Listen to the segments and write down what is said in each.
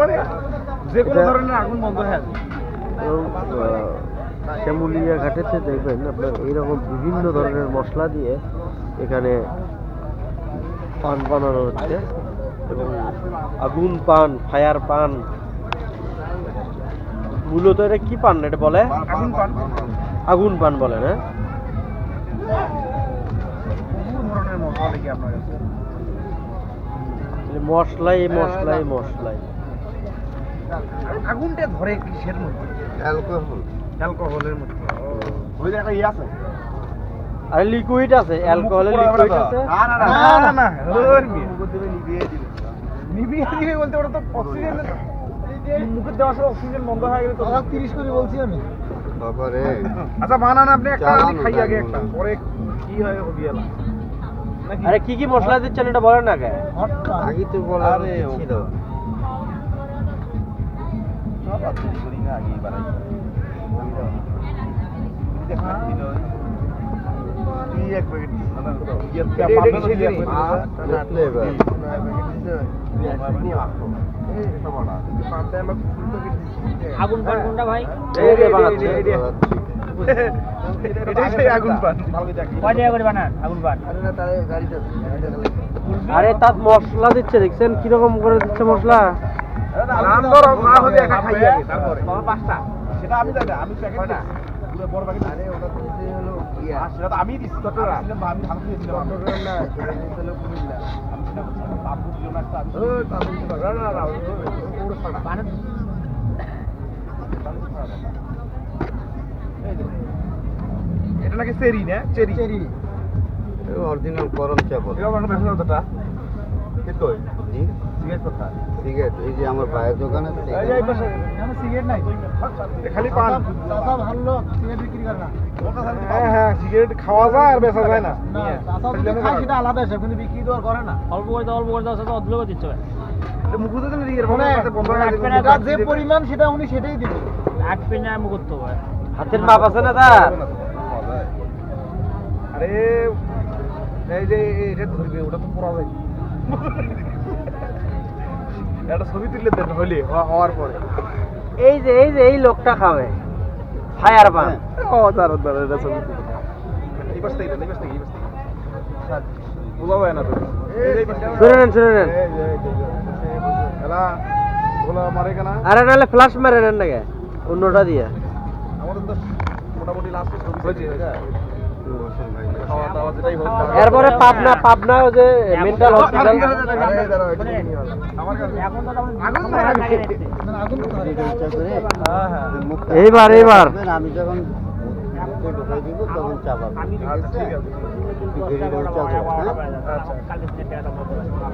মানে যে কোনো ধরনের আগুন বন্ধ হয়ে যাবে। শ্যামুলিয়া ঘাটেতে দেখবেন আপনার এইরকম বিভিন্ন ধরনের মশলা দিয়ে এখানে পান বানানো হচ্ছে এবং আগুন পান ফায়ার পান। মূলত এটা কি পান এটা বলে? আগুন পান। আগুন পান বলে না আপনার কাছে। মশলাই মশলাই মশলাই। আগুনটা ধরে কিসের মধ্যে অ্যালকোহল অ্যালকোহলের মধ্যে ওই একটা ইয়ে আছে আর লিকুইড আছে অ্যালকোহলের লিকুইড আছে না না না না ওর মেয়ে। নিভিয়ে দিবে বলতে ওটা তো অক্সিজেন মুখে দেওয়ার সময় অক্সিজেন বন্ধ হয়ে গেলে তো তিরিশ করে বলছি আমি বাবা রে আচ্ছা বানান আপনি একটা আমি খাই আগে একটা পরে কি হয় হবি নাকি আরে কি কি মশলা দিচ্ছেন এটা বলেন না কে আগে তো বলা আরে করি না তুই এক প্যাকেট আগুন পান। কোনটা ভাই পান। আরে তাত মশলা দিচ্ছে দেখছেন? কীরকম করে দিচ্ছে মশলা? নাম ধরো না হবে একটা খাই তারপরে। পাঁচটা। সেটা আমি জানি আমি প্যাকেট না পুরো বড় প্যাকেট আরে ওটা তো হলো সেটা তো আমি দিচ্ছি চট্টগ্রাম। আমি ধান দিয়েছিলাম চট্টগ্রাম না সেটা কুমিল্লা। আমি সেটা বলছিলাম বাবু দিও একটা ও তাবু দিও না না না ওর ছাড়া। বানান। এটা নাকি চেরি না? চেরি। চেরি। অরিজিনাল গরম চা বল এটা বেশি কই? জি। সিগারেট এই যে আমার ভাইয়ের দোকানে সিগারেট নাই। খালি পান। চাচা ভালো সিগারেট বিক্রি করে না। হ্যাঁ হ্যাঁ সিগারেট খাওয়া যায় আর বেচা যায় না। সেটা আলাদা হিসাব কিন্তু বিক্রি তো আর করে না। অল্প করে দাও অল্প করে দাও সেটা অদ্ভুত দিচ্ছে ভাই। মানে যে পরিমাণ সেটা উনি সেটাই দিবে। ভাই। হাতের মাপ আছে না তার? আরে এই যে এটা ধরবে ওটা তো পড়া যায় একটা ছবি তুললে দেন হওয়া- হওয়ার পরে। এই যে এই যে এই লোকটা খাবে। ফায়ার পান ও দাঁড়ান দাঁড়ান এটা ছবি তুলে এই পাশ থেকে এই পাশ থেকে এই পাশ থেকে বোঝা যায় না তো। শুনে নেন শুনে নেন। এলা গোলা মারে কেনা। আরে নাহলে ফ্লাশ মেরে নেন নাকি? অন্যটা দিয়ে। আমাদের তো মোটামুটি লাস্ট হয়েছে। এরপরে পাবনা পাবনা যে মেন্টাল হসপিটাল আমার কাছে এখন তো তেমন আগুন আগুন ধরা লাগে গেছে। না। আগুন তো ধরে। চা করে হ্যাঁ হ্যাঁ মুখটা এইবার, এইবার। খাবেন, আমি যখন মুখে ঢুকাই দিব তখন চা পাবেন আমি আচ্ছা ঠিক আছে গেড়ে গেড়ে চা করে, হ্যাঁ? আচ্ছা। কালকে থেকে টাকাটা বন্ধ করে দিলাম।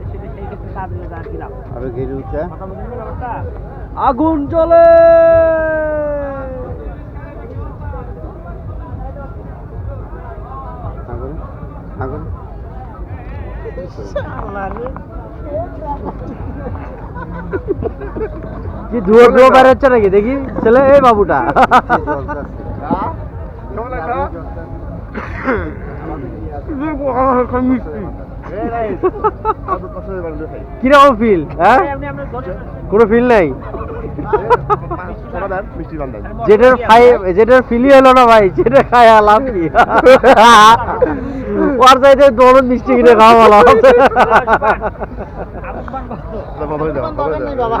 সেই- সেই ক্ষেত্রে চা দিলে যা দিলাম। আর গেরু চা কথা বুঝলি না ব্যাপারটা? আগুন জ্বলে আগুন আগুন কি ধুয়ো ধুয়ো বের হচ্ছে নাকি? দেখি, ছেলে, এই বাবুটা। কীরকম ফিল হ্যাঁ? কোনো ফিল নাই? যেটার খাই যেটার ফিলই হলো না ভাই সেটা খায় লাভ ওর সাইডে দৌড়ন মিষ্টি কিনে খাওয়া ভালো আছে। বাবা